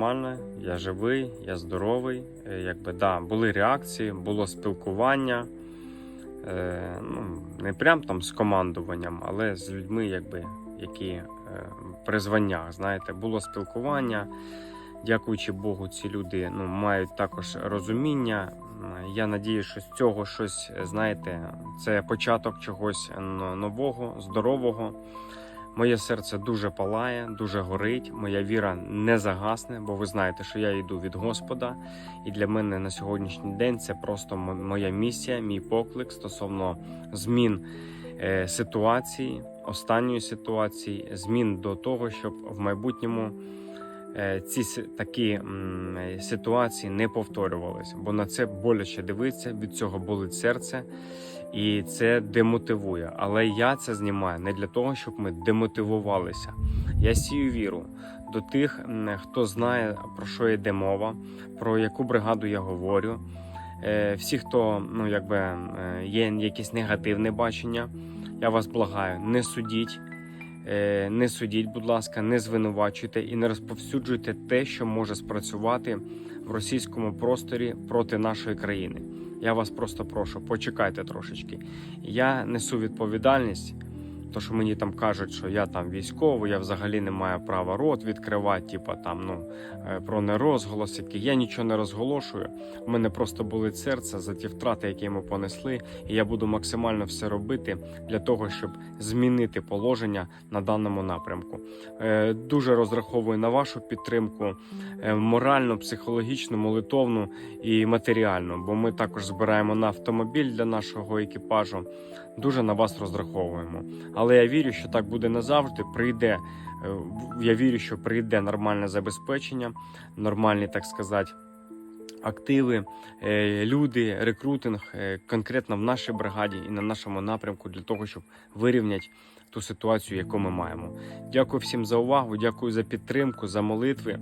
нормально, я живий, я здоровий. Е, Якби да, були реакції, було спілкування. Е, ну, не прям там з командуванням, але з людьми, якби, які е, при званнях, знаєте, було спілкування. Дякуючи Богу, ці люди ну, мають також розуміння. Я надію, що з цього щось, знаєте, це початок чогось нового, здорового. Моє серце дуже палає, дуже горить. Моя віра не загасне, бо ви знаєте, що я йду від Господа. І для мене на сьогоднішній день це просто моя місія, мій поклик стосовно змін е, ситуації, останньої ситуації, змін до того, щоб в майбутньому ці такі е, ситуації не повторювалися. Бо на це боляче дивитися, від цього болить серце. І це демотивує. Але я це знімаю не для того, щоб ми демотивувалися. Я сію віру до тих, хто знає про що йде мова, про яку бригаду я говорю. Е, Всі, хто ну якби е, є якесь негативне бачення, я вас благаю, не судіть. Е, Не судіть, будь ласка, не звинувачуйте і не розповсюджуйте те, що може спрацювати в російському просторі проти нашої країни. Я вас просто прошу, почекайте трошечки. Я несу відповідальність, то що мені там кажуть, що я там військовий, я взагалі не маю права рот відкривати, типа там ну е, про нерозголос, який я нічого не розголошую. У мене просто болить серце за ті втрати, які ми понесли, і я буду максимально все робити для того, щоб змінити положення на даному напрямку. Е, Дуже розраховую на вашу підтримку е, моральну, психологічну, молитовну і матеріальну, бо ми також збираємо на автомобіль для нашого екіпажу. Дуже на вас розраховуємо. Але я вірю, що так буде назавжди. Прийде. е, Я вірю, що прийде нормальне забезпечення, нормальні, так сказати, активи, е, люди, рекрутинг е, конкретно в нашій бригаді і на нашому напрямку для того, щоб вирівняти ту ситуацію, яку ми маємо. Дякую всім за увагу, дякую за підтримку, за молитви.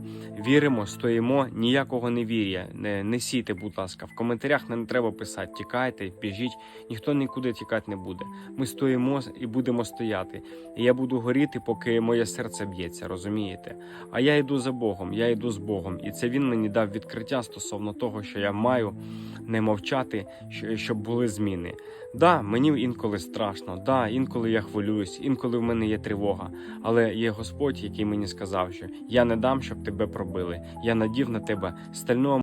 Віримо, стоїмо, ніякого невір'я. Не, не сійте, будь ласка. В коментарях не треба писати, тікайте, біжіть. Ніхто нікуди тікати не буде. Ми стоїмо і будемо стояти. І я буду горіти, поки моє серце б'ється, розумієте? А я йду за Богом, я йду з Богом. І це він мені дав відкриття стосовно того, що я маю не мовчати, щоб були зміни. Да, мені інколи страшно, да, інколи я хвилююсь, інколи в мене є тривога. Але є Господь, який мені сказав, що я не дам, щоб тебе пробили. Я надів на тебе стального